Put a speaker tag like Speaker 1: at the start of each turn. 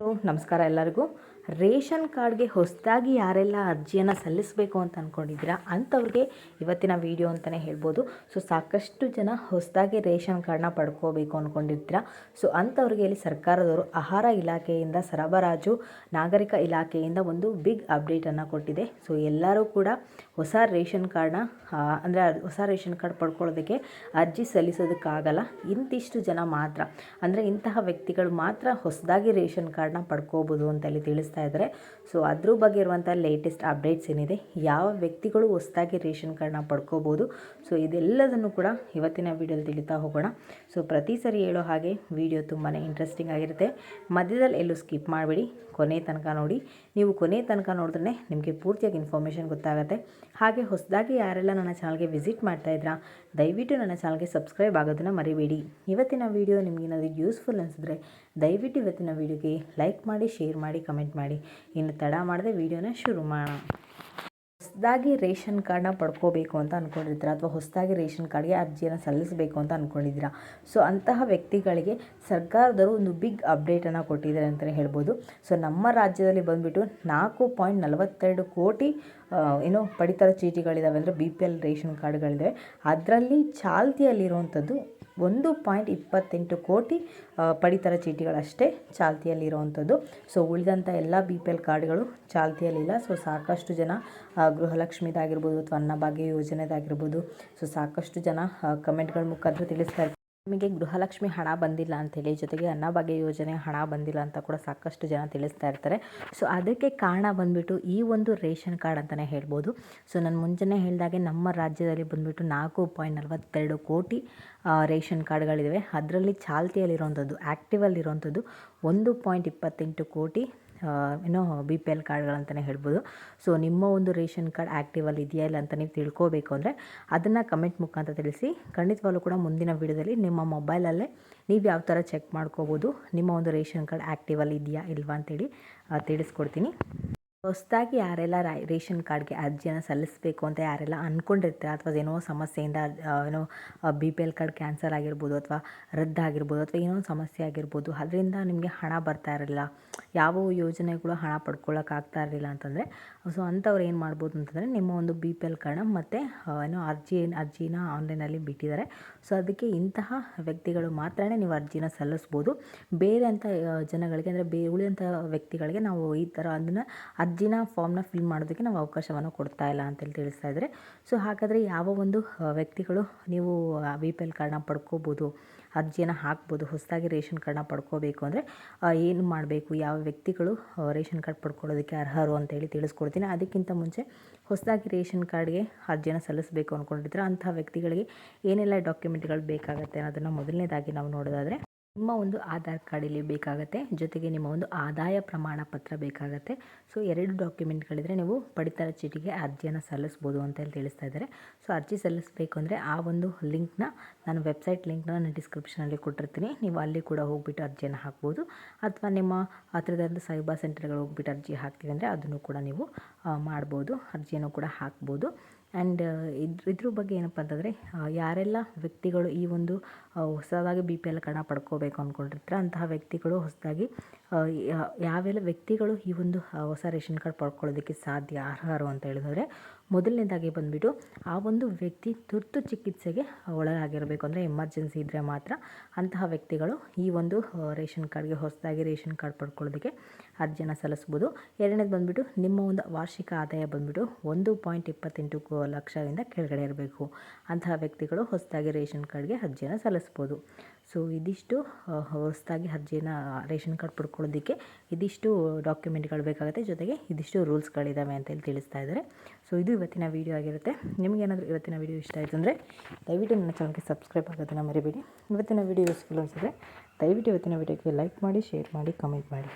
Speaker 1: ನಮಸ್ಕಾರ ಎಲ್ಲರಿಗೂ. ರೇಷನ್ ಕಾರ್ಡ್ಗೆ ಹೊಸದಾಗಿ ಯಾರೆಲ್ಲ ಅರ್ಜಿಯನ್ನು ಸಲ್ಲಿಸಬೇಕು ಅಂತ ಅಂದ್ಕೊಂಡಿದ್ದೀರಾ ಅಂಥವ್ರಿಗೆ ಇವತ್ತಿನ ವಿಡಿಯೋ ಅಂತಲೇ ಹೇಳ್ಬೋದು. ಸೊ, ಸಾಕಷ್ಟು ಜನ ಹೊಸದಾಗಿ ರೇಷನ್ ಕಾರ್ಡ್ನ ಪಡ್ಕೋಬೇಕು ಅಂದ್ಕೊಂಡಿರ್ತೀರಾ ಸೊ, ಅಂಥವ್ರಿಗೆ ಇಲ್ಲಿ ಸರ್ಕಾರದವರು ಆಹಾರ ಇಲಾಖೆಯಿಂದ, ಸರಬರಾಜು ನಾಗರಿಕ ಇಲಾಖೆಯಿಂದ ಒಂದು ಬಿಗ್ ಅಪ್ಡೇಟನ್ನು ಕೊಟ್ಟಿದೆ. ಸೊ, ಎಲ್ಲರೂ ಕೂಡ ಹೊಸ ರೇಷನ್ ಕಾರ್ಡ್ನ ಅಂದರೆ ಹೊಸ ರೇಷನ್ ಕಾರ್ಡ್ ಪಡ್ಕೊಳ್ಳೋದಕ್ಕೆ ಅರ್ಜಿ ಸಲ್ಲಿಸೋದಕ್ಕಾಗಲ್ಲ. ಇಂತಿಷ್ಟು ಜನ ಮಾತ್ರ, ಅಂದರೆ ಇಂತಹ ವ್ಯಕ್ತಿಗಳು ಮಾತ್ರ ಹೊಸದಾಗಿ ರೇಷನ್ ಕಾರ್ಡ್ನ ಪಡ್ಕೋಬೋದು ಅಂತ ಇಲ್ಲಿ ತಿಳಿಸ್ತಾ ಇದ್ದಾರೆ. ಸೊ ಅದ್ರ ಬಗ್ಗೆ ಇರುವಂಥ ಲೇಟೆಸ್ಟ್ ಅಪ್ಡೇಟ್ಸ್ ಏನಿದೆ? ಯಾವ ವ್ಯಕ್ತಿಗಳು ಹೊಸದಾಗಿ ರೇಷನ್ ಕಾರ್ಡ್ನ ಪಡ್ಕೋಬೋದು ಸೊ ಇದೆಲ್ಲದನ್ನು ಕೂಡ ಇವತ್ತಿನ ವೀಡಿಯೋದಲ್ಲಿ ತಿಳಿತಾ ಹೋಗೋಣ. ಸೊ ಪ್ರತಿ ಸರಿ ಹೇಳೋ ಹಾಗೆ ವಿಡಿಯೋ ತುಂಬಾ ಇಂಟ್ರೆಸ್ಟಿಂಗ್ ಆಗಿರುತ್ತೆ. ಮಧ್ಯದಲ್ಲಿ ಎಲ್ಲೂ ಸ್ಕಿಪ್ ಮಾಡಬೇಡಿ. ಕೊನೆ ತನಕ ನೋಡಿ. ನೀವು ಕೊನೆ ತನಕ ನೋಡಿದ್ರೆ ನಿಮಗೆ ಪೂರ್ತಿಯಾಗಿ ಇನ್ಫಾರ್ಮೇಷನ್ ಗೊತ್ತಾಗುತ್ತೆ. ಹಾಗೆ ಹೊಸದಾಗಿ ಯಾರೆಲ್ಲ ನನ್ನ ಚಾನಲ್ಗೆ ವಿಸಿಟ್ ಮಾಡ್ತಾ ಇದ್ರಾ, ದಯವಿಟ್ಟು ನನ್ನ ಚಾನಲ್ಗೆ ಸಬ್ಸ್ಕ್ರೈಬ್ ಆಗೋದನ್ನು ಮರಿಬೇಡಿ. ಇವತ್ತಿನ ವೀಡಿಯೋ ನಿಮಗೇನಾದರೂ ಯೂಸ್ಫುಲ್ ಅನಿಸಿದ್ರೆ ದಯವಿಟ್ಟು ಇವತ್ತಿನ ವೀಡಿಯೋಗೆ ಲೈಕ್ ಮಾಡಿ ಶೇರ್ ಮಾಡಿ ಕಮೆಂಟ್ ಮಾಡಿ. ಇನ್ನು ತಡ ಮಾಡದೆ ವೀಡಿಯೋನ ಶುರು ಮಾಡೋಣ. ಹೊಸದಾಗಿ ರೇಷನ್ ಕಾರ್ಡ್ನ ಪಡ್ಕೋಬೇಕು ಅಂತ ಅಂದ್ಕೊಂಡಿದ್ದೀರಾ ಅಥವಾ ಹೊಸದಾಗಿ ರೇಷನ್ ಕಾರ್ಡ್ಗೆ ಅರ್ಜಿಯನ್ನು ಸಲ್ಲಿಸಬೇಕು ಅಂತ ಅಂದ್ಕೊಂಡಿದ್ದೀರಾ ಸೊ, ಅಂತಹ ವ್ಯಕ್ತಿಗಳಿಗೆ ಸರ್ಕಾರದವರು ಒಂದು ಬಿಗ್ ಅಪ್ಡೇಟನ್ನು ಕೊಟ್ಟಿದ್ದಾರೆ ಅಂತಲೇ ಹೇಳ್ಬೋದು. ಸೊ, ನಮ್ಮ ರಾಜ್ಯದಲ್ಲಿ ಬಂದುಬಿಟ್ಟು ನಾಲ್ಕು ಪಾಯಿಂಟ್ ನಲವತ್ತೆರಡು ಕೋಟಿ ಏನೋ ಪಡಿತರ ಚೀಟಿಗಳಿದ್ದಾವೆ ಅಂದರೆ ಬಿ ಪಿ ಎಲ್ ರೇಷನ್ ಕಾರ್ಡ್ಗಳಿದ್ದಾವೆ ಅದರಲ್ಲಿ ಚಾಲ್ತಿಯಲ್ಲಿರುವಂಥದ್ದು ಒಂದು ಪಾಯಿಂಟ್ ಇಪ್ಪತ್ತೆಂಟು ಕೋಟಿ ಪಡಿತರ ಚೀಟಿಗಳಷ್ಟೇ ಚಾಲ್ತಿಯಲ್ಲಿರುವಂಥದ್ದು. ಸೊ ಉಳಿದಂಥ ಎಲ್ಲ ಬಿ ಪಿ ಎಲ್ ಕಾರ್ಡ್ಗಳು ಚಾಲ್ತಿಯಲ್ಲಿಲ್ಲ. ಸೊ ಸಾಕಷ್ಟು ಜನ ಗೃಹಲಕ್ಷ್ಮಿದಾಗಿರ್ಬೋದು ಅಥವಾ ಅನ್ನಭಾಗ್ಯ ಯೋಜನೆದಾಗಿರ್ಬೋದು. ಸೊ ಸಾಕಷ್ಟು ಜನ ಕಮೆಂಟ್ಗಳ ಮುಖಾಂತರ ತಿಳಿಸ್ತಾ ನಮಗೆ ಗೃಹಲಕ್ಷ್ಮಿ ಹಣ ಬಂದಿಲ್ಲ ಅಂಥೇಳಿ ಜೊತೆಗೆ ಅನ್ನಭಾಗ್ಯ ಯೋಜನೆ ಹಣ ಬಂದಿಲ್ಲ ಅಂತ ಕೂಡ ಸಾಕಷ್ಟು ಜನ ತಿಳಿಸ್ತಾ ಇರ್ತಾರೆ. ಸೊ, ಅದಕ್ಕೆ ಕಾರಣ ಬಂದುಬಿಟ್ಟು ಈ ಒಂದು ರೇಷನ್ ಕಾರ್ಡ್ ಅಂತಲೇ ಹೇಳ್ಬೋದು. ಸೊ, ನಾನು ಮುಂಚೆನೇ ಹೇಳಿದಾಗೆ ನಮ್ಮ ರಾಜ್ಯದಲ್ಲಿ ಬಂದುಬಿಟ್ಟು ನಾಲ್ಕು ಪಾಯಿಂಟ್ ನಲ್ವತ್ತೆರಡು ಕೋಟಿ ರೇಷನ್ ಕಾರ್ಡ್ಗಳಿವೆ ಅದರಲ್ಲಿ ಚಾಲ್ತಿಯಲ್ಲಿರುವಂಥದ್ದು ಆ್ಯಕ್ಟಿವಲ್ಲಿರುವಂಥದ್ದು ಒಂದು ಪಾಯಿಂಟ್ ಇಪ್ಪತ್ತೆಂಟು ಕೋಟಿ ಏನೋ ಬಿ ಪಿ ಎಲ್ ಕಾರ್ಡ್ಗಳಂತಲೇ ಹೇಳ್ಬೋದು. ಸೊ ನಿಮ್ಮ ಒಂದು ರೇಷನ್ ಕಾರ್ಡ್ ಆ್ಯಕ್ಟಿವಲ್ಲಿ ಇದೆಯಾ ಇಲ್ಲ ಅಂತ ನೀವು ತಿಳ್ಕೋಬೇಕು ಅಂದರೆ ಅದನ್ನು ಕಮೆಂಟ್ ಮುಖಾಂತರ ತಿಳಿಸಿ. ಖಂಡಿತವಾಗ್ಲೂ ಕೂಡ ಮುಂದಿನ ವೀಡಿಯೋದಲ್ಲಿ ನಿಮ್ಮ ಮೊಬೈಲಲ್ಲೇ ನೀವು ಯಾವ ಥರ ಚೆಕ್ ಮಾಡ್ಕೋಬೋದು, ನಿಮ್ಮ ಒಂದು ರೇಷನ್ ಕಾರ್ಡ್ ಆ್ಯಕ್ಟಿವಲ್ಲಿ ಇದೆಯಾ ಇಲ್ವಾ ಅಂತೇಳಿ ತಿಳಿಸ್ಕೊಡ್ತೀನಿ. ಹೊಸದಾಗಿ ಯಾರೆಲ್ಲ ರೇಷನ್ ಕಾರ್ಡ್ಗೆ ಅರ್ಜಿಯನ್ನು ಸಲ್ಲಿಸಬೇಕು ಅಂತ ಯಾರೆಲ್ಲ ಅಂದ್ಕೊಂಡಿರ್ತಾರೆ ಅಥವಾ ಏನೋ ಸಮಸ್ಯೆಯಿಂದ ಏನೋ B P L card cancel ಆಗಿರ್ಬೋದು ಅಥವಾ ರದ್ದಾಗಿರ್ಬೋದು ಅಥವಾ ಏನೋ ಸಮಸ್ಯೆ ಆಗಿರ್ಬೋದು, ಅದರಿಂದ ನಿಮಗೆ ಹಣ ಬರ್ತಾ ಇರಲಿಲ್ಲ. ಯಾವ ಯೋಜನೆಗಳು ಹಣ ಪಡ್ಕೊಳ್ಳೋಕ್ಕಾಗ್ತಾ ಇರಲಿಲ್ಲ ಅಂತಂದರೆ, ಸೊ ಅಂಥವ್ರು ಏನು ಮಾಡ್ಬೋದು ಅಂತಂದರೆ ನಿಮ್ಮ ಒಂದು ಬಿ ಪಿ ಎಲ್ ಕಾರ್ಡ್ನ ಮತ್ತು ಏನೋ ಅರ್ಜಿ, ಅರ್ಜಿನ ಆನ್ಲೈನಲ್ಲಿ ಬಿಟ್ಟಿದ್ದಾರೆ. ಸೊ ಅದಕ್ಕೆ ಇಂತಹ ವ್ಯಕ್ತಿಗಳು ಮಾತ್ರ ನೀವು ಅರ್ಜಿನ ಸಲ್ಲಿಸ್ಬೋದು. ಬೇರೆ ಅಂಥ ಜನಗಳಿಗೆ, ಅಂದರೆ ಬೇ ಉಳಿದಂಥ ವ್ಯಕ್ತಿಗಳಿಗೆ ನಾವು ಈ ಥರ ಅದನ್ನು ಅರ್ಜಿನ ಫಾರ್ಮ್ನ ಫಿಲ್ ಮಾಡೋದಕ್ಕೆ ನಾವು ಅವಕಾಶವನ್ನು ಕೊಡ್ತಾ ಇಲ್ಲ ಅಂತೇಳಿ ತಿಳಿಸ್ತಾ ಇದ್ದಾರೆ. ಸೊ ಹಾಗಾದರೆ ಯಾವ ಒಂದು ವ್ಯಕ್ತಿಗಳು ನೀವು ಬಿ ಪಿ ಎಲ್ ಕಾರ್ಡ್ನ ಪಡ್ಕೋಬೋದು, ಅರ್ಜಿಯನ್ನು ಹಾಕ್ಬೋದು, ಹೊಸದಾಗಿ ರೇಷನ್ ಕಾರ್ಡ್ನ ಪಡ್ಕೋಬೇಕು ಅಂದರೆ ಏನು ಮಾಡಬೇಕು, ಯಾವ ವ್ಯಕ್ತಿಗಳು ರೇಷನ್ ಕಾರ್ಡ್ ಪಡ್ಕೊಳ್ಳೋದಕ್ಕೆ ಅರ್ಹರು ಅಂತೇಳಿ ತಿಳಿಸ್ಕೊಡ್ತೀನಿ. ಅದಕ್ಕಿಂತ ಮುಂಚೆ ಹೊಸದಾಗಿ ರೇಷನ್ ಕಾರ್ಡ್ಗೆ ಅರ್ಜಿಯನ್ನು ಸಲ್ಲಿಸಬೇಕು ಅಂದ್ಕೊಂಡಿದ್ರೆ ಅಂಥ ವ್ಯಕ್ತಿಗಳಿಗೆ ಏನೆಲ್ಲ ಡಾಕ್ಯುಮೆಂಟ್ಗಳು ಬೇಕಾಗುತ್ತೆ ಅನ್ನೋದನ್ನು ಮೊದಲನೇದಾಗಿ ನಾವು ನೋಡೋದಾದರೆ ನಿಮ್ಮ ಒಂದು ಆಧಾರ್ ಕಾರ್ಡ್ ಇಲ್ಲಿ ಬೇಕಾಗುತ್ತೆ. ಜೊತೆಗೆ ನಿಮ್ಮ ಒಂದು ಆದಾಯ ಪ್ರಮಾಣ ಪತ್ರ ಬೇಕಾಗುತ್ತೆ. ಸೊ, ಎರಡು ಡಾಕ್ಯುಮೆಂಟ್ಗಳಿದ್ರೆ ನೀವು ಪಡಿತರ ಚೀಟಿಗೆ ಅರ್ಜಿಯನ್ನು ಸಲ್ಲಿಸ್ಬೋದು ಅಂತ ಹೇಳಿ ತಿಳಿಸ್ತಾ ಇದ್ದಾರೆ. ಸೊ, ಅರ್ಜಿ ಸಲ್ಲಿಸಬೇಕು ಅಂದರೆ ಆ ಒಂದು ಲಿಂಕ್ನ ನಾನು ವೆಬ್ಸೈಟ್ ಲಿಂಕ್ನ ನಾನು ಡಿಸ್ಕ್ರಿಪ್ಷನಲ್ಲಿ ಕೊಟ್ಟಿರ್ತೀನಿ. ನೀವು ಅಲ್ಲಿ ಕೂಡ ಹೋಗ್ಬಿಟ್ಟು ಅರ್ಜಿಯನ್ನು ಹಾಕ್ಬೋದು. ಅಥವಾ ನಿಮ್ಮ ಹತ್ರದಂಥ ಸೈಬರ್ ಸೆಂಟರ್ಗಳು ಹೋಗ್ಬಿಟ್ಟು ಅರ್ಜಿ ಹಾಕ್ತೀವಿ ಅಂದರೆ ಅದನ್ನು ಕೂಡ ನೀವು ಮಾಡ್ಬೋದು. ಅರ್ಜಿಯನ್ನು ಕೂಡ ಹಾಕ್ಬೋದು. ಆ್ಯಂಡ್ ಇದ್ರ ಇದ್ರ ಬಗ್ಗೆ ಏನಪ್ಪ ಅಂತಂದರೆ ಯಾರೆಲ್ಲ ವ್ಯಕ್ತಿಗಳು ಈ ಒಂದು ಹೊಸದಾಗಿ ಬಿ ಪಿ ಎಲ್ ಕಾರ್ಡ್ನ ಪಡ್ಕೋಬೇಕು ಅಂದ್ಕೊಂಡಿರ್ತಾರೆ ಅಂತಹ ವ್ಯಕ್ತಿಗಳು ಹೊಸದಾಗಿ ಯಾವೆಲ್ಲ ವ್ಯಕ್ತಿಗಳು ಈ ಒಂದು ಹೊಸ ರೇಷನ್ ಕಾರ್ಡ್ ಪಡ್ಕೊಳ್ಳೋದಕ್ಕೆ ಸಾಧ್ಯ, ಅರ್ಹರು ಅಂತ ಹೇಳಿದ್ರೆ, ಮೊದಲನೇದಾಗಿ ಬಂದುಬಿಟ್ಟು ಆ ಒಂದು ವ್ಯಕ್ತಿ ತುರ್ತು ಚಿಕಿತ್ಸೆಗೆ ಒಳಗಾಗಿರಬೇಕು ಅಂದರೆ ಎಮರ್ಜೆನ್ಸಿ ಇದ್ದರೆ ಮಾತ್ರ ಅಂತಹ ವ್ಯಕ್ತಿಗಳು ಈ ಒಂದು ರೇಷನ್ ಕಾರ್ಡ್ಗೆ ಹೊಸದಾಗಿ ರೇಷನ್ ಕಾರ್ಡ್ ಪಡ್ಕೊಳ್ಳೋದಕ್ಕೆ ಅರ್ಜಿಯನ್ನು ಸಲ್ಲಿಸ್ಬೋದು ಎರಡನೇದು ಬಂದುಬಿಟ್ಟು ನಿಮ್ಮ ಒಂದು ವಾರ್ಷಿಕ ಆದಾಯ ಬಂದುಬಿಟ್ಟು ಒಂದು ಪಾಯಿಂಟ್ ಇಪ್ಪತ್ತೆಂಟು ಲಕ್ಷದಿಂದ ಕೆಳಗಡೆ ಇರಬೇಕು. ಅಂತಹ ವ್ಯಕ್ತಿಗಳು ಹೊಸದಾಗಿ ರೇಷನ್ ಕಾರ್ಡ್ಗೆ ಅರ್ಜಿಯನ್ನು ಸಲ್ಲಿಸ್ಬೋದು ಸೊ, ಇದಿಷ್ಟು ಹೊಸದಾಗಿ ಅರ್ಜಿನ ರೇಷನ್ ಕಾರ್ಡ್ ಪಡ್ಕೊಳ್ಳೋದಕ್ಕೆ ಇದಿಷ್ಟು ಡಾಕ್ಯುಮೆಂಟ್ಗಳು ಬೇಕಾಗುತ್ತೆ. ಜೊತೆಗೆ ಇದಿಷ್ಟು ರೂಲ್ಸ್ಗಳಿದ್ದಾವೆ ಅಂತೇಳಿ ತಿಳಿಸ್ತಾ ಇದ್ದಾರೆ. ಸೊ, ಇದು ಇವತ್ತಿನ ವೀಡಿಯೋ ಆಗಿರುತ್ತೆ. ನಿಮಗೇನಾದರೂ ಇವತ್ತಿನ ವೀಡಿಯೋ ಇಷ್ಟ ಆಯಿತು ಅಂದರೆ ದಯವಿಟ್ಟು ನನ್ನ ಚಾನಲ್ಗೆ ಸಬ್ಸ್ಕ್ರೈಬ್ ಆಗೋದನ್ನು ಮರಿಬೇಡಿ. ಇವತ್ತಿನ ವೀಡಿಯೋ ಯೂಸ್ಫುಲ್ ಅನಿಸಿದ್ರೆ ದಯವಿಟ್ಟು ಇವತ್ತಿನ ವೀಡಿಯೋಗೆ ಲೈಕ್ ಮಾಡಿ, ಶೇರ್ ಮಾಡಿ, ಕಮೆಂಟ್ ಮಾಡಿ.